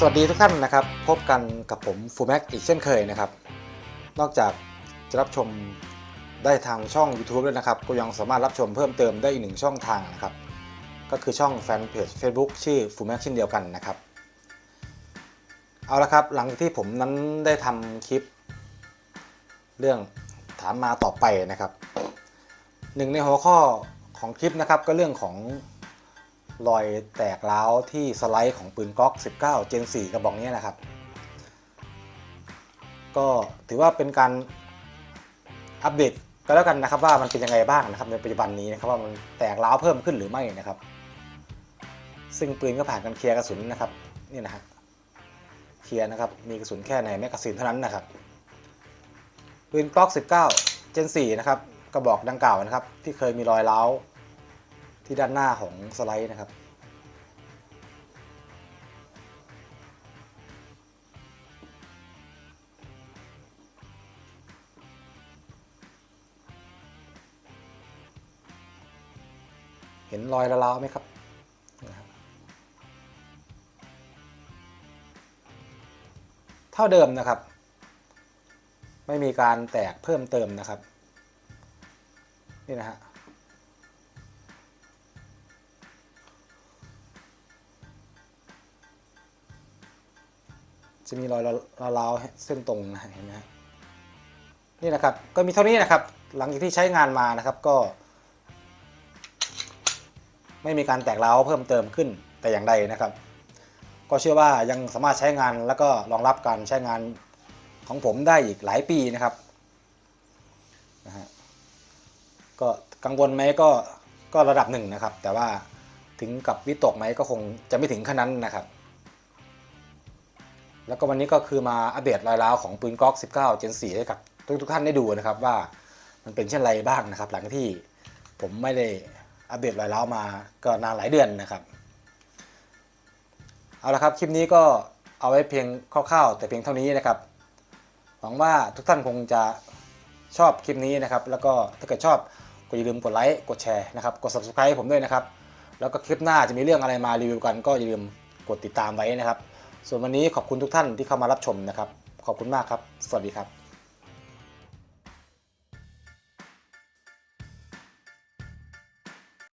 สวัสดีทุกท่านนะครับ พบกันกับผมฟูแม็กอีกเช่นเคยนะครับ นอกจากจะรับชมได้ทางช่อง YouTube ด้วยนะครับ ก็ยังสามารถรับชมเพิ่มเติมได้อีกหนึ่งช่องทางนะครับ ก็คือช่องแฟนเพจ Facebook ชื่อฟูแม็กเช่นเดียวกันนะครับ เอาละครับ หลังที่ผมนั้นได้ทำคลิป เรื่องถามมาต่อไปนะครับหนึ่งในหัวข้อของคลิปนะครับก็เรื่องของ รอยแตกร้าวที่สไลด์ของปืนก๊อก 19 Gen 4กระบอกนี้นะครับ ก็ถือว่าเป็นการอัปเดตก็แล้วกันนะครับว่ามันเป็นยังไงบ้างนะครับในปัจจุบันนี้นะครับว่ามันแตกร้าวเพิ่มขึ้นหรือไม่นะครับ ซึ่งปืนก็ผ่านการเคลียร์กระสุนนะครับนี่นะฮะเคลียร์นะครับมีกระสุนแค่ในแมกกาซีนเท่านั้นนะครับปืนกล็อก 19 Gen 4นะครับกระบอกดังกล่าวนะครับ ที่เคยมีรอยร้าว ที่ด้านหน้าของสไลด์นะครับเห็นรอยละลาวไหมครับนี่ครับ เท่าเดิมนะครับ ไม่มีการแตกเพิ่มเติมนะครับ นี่นะฮะ จะมีรอยละลาวเส้นตรงนะเห็นไหมนี่นะครับก็มีเท่านี้นะครับ หลังจากที่ใช้งานมานะครับก็ ไม่มีการแตกร้าวเพิ่มเติมขึ้นแต่อย่างใดนะครับ ก็เชื่อว่ายังสามารถใช้งานแล้วก็รองรับการใช้งานของผมได้อีกหลายปีนะครับนะฮะก็กังวลไหมก็ก็ระดับหนึ่งนะครับ แต่ว่าถึงกับวิตกไหมก็คงจะไม่ถึงขนาดนั้นนะครับ แล้วก็วันนี้ก็คือมาอัปเดตรายร้าวของปืนก๊อก 19 Gen 4 ให้กับทุกทุกท่านได้ดูนะครับว่ามันเป็นเช่นไรบ้างนะครับ หลังที่ผมไม่ได้อัปเดตรายร้าวมาก็นานหลายเดือนนะครับ เอาละครับคลิปนี้ก็เอาไว้เพียงคร่าวๆ แต่เพียงเท่านี้นะครับ หวังว่าทุกท่านคงจะชอบคลิปนี้นะครับ แล้วก็ถ้าเกิดชอบก็อย่าลืมกดไลค์กดแชร์นะครับกด subscribe ผมด้วยนะครับ แล้วก็คลิปหน้าจะมีเรื่องอะไรมารีวิวกัน ก็อย่าลืมกดติดตามไว้นะครับ ส่วนวันนี้ขอบคุณทุกท่านที่เข้ามารับชมนะครับ ขอบคุณมากครับ สวัสดีครับ